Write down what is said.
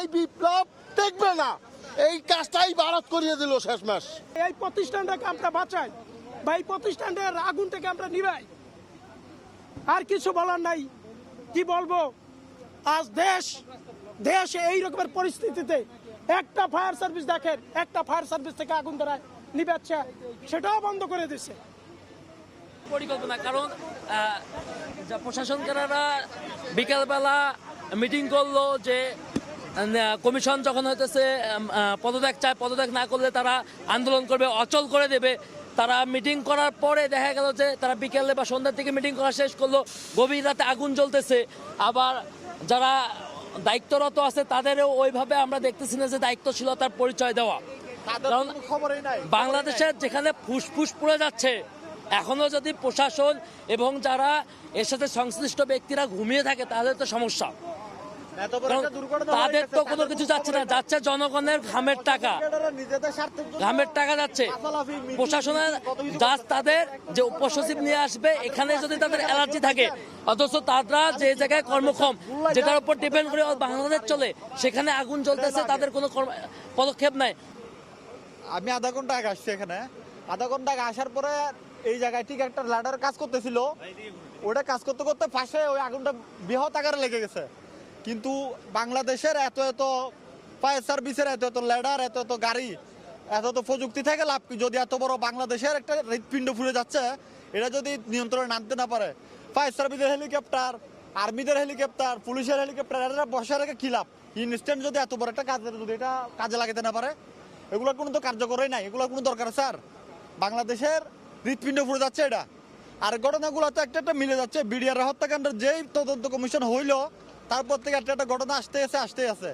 এই বিপ্লব টেকবে না। এই কাজটাই ভারত করিয়ে দিল শেষ মাস। এই প্রতিষ্ঠানটাকে আমরা বাঁচাই বা এই প্রতিষ্ঠানের আগুনটাকে আমরা নিভাই আর কিছু বলার নাই। কি বলব? আজ দেশ দেশ এই রকমের পরিস্থিতিতে একটা ফায়ার সার্ভিস দেখেন একটা ফায়ার সার্ভিস থেকে আগুন ধরায় নিবাচ্ছে সেটাও বন্ধ করে দিচ্ছে পরিকল্পনা কারণ প্রশাসনকাররা বিকালবেলা মিটিং করল যে কমিশন যখন হইতেছে উম, পদত্যাগ চায় পদত্যাগ না করলে তারা আন্দোলন করবে অচল করে দেবে। তারা মিটিং করার পরে দেখা গেল যে তারা বিকেলে বা সন্ধ্যার দিকে মিটিং করা শেষ করল গভীর রাতে আগুন জ্বলতেছে। আবার যারা দায়িত্বরত আছে তাদেরও ওইভাবে আমরা দেখতেছি না যে দায়িত্বশীলতার পরিচয় দেওয়া। কারণ বাংলাদেশের যেখানে ফুসফুস পড়ে যাচ্ছে এখনও যদি প্রশাসন এবং যারা এর সাথে সংশ্লিষ্ট ব্যক্তিরা ঘুমিয়ে থাকে তাদের তো সমস্যা। তাদের তো কোনো কিছু যাচ্ছে না যাচ্ছে জনগণের ঘামের টাকা। ঘামের টাকা যাচ্ছে। প্রশাসনের জাস্ট তাদের যে উপসচিব নিয়ে আসবে এখানে যদি তাদের অ্যালার্জি থাকে অথচ তারা যে জায়গায় কর্মক্ষম যেটার উপর ডিপেন্ড করে বাংলাদেশ চলে সেখানে আগুন জ্বলতেছে তাদের কোনো পদক্ষেপ নাই। আমি আধা ঘণ্টা আগে আসছি এখানে। আধা ঘণ্টা আগে আসার পরে এই জায়গায় ঠিক একটা লাডার কাজ করতেছিল। ওটা কাজ করতে করতে পাশে ওই আগুনটা বৃহৎ আকারে লেগে গেছে। কিন্তু বাংলাদেশের এত এত ফায়ার সার্ভিসের এত এত ল্যাডার, এত এত গাড়ি, এত এত প্রযুক্তি থেকে লাভ কি? যদি এত বড় বাংলাদেশের একটা হৃৎপিণ্ড ফুলে যাচ্ছে, এটা যদি নিয়ন্ত্রণে আনতে না পারে, ফায়ার সার্ভিসের হেলিকপ্টার, আর্মিদের হেলিকপ্টার, পুলিশের হেলিকপ্টার, এরা বসে রেখে কি লাভ? ইনস্ট্যান্ট যদি এত বড় একটা কাজের, যদি এটা কাজে লাগাতে না পারে, এগুলোর কোনো তো কার্যকরই নাই, এগুলোর কোনো দরকার স্যার। বাংলাদেশের হৃৎপিণ্ড ফুলে যাচ্ছে এটা। আর ঘটনাগুলো তো একটা একটা মিলে যাচ্ছে। বিডিআর হত্যাকাণ্ডের যেই তদন্ত কমিশন হইল তারপর থেকে একটা একটা ঘটনা আসতে আছে আসতে আছে।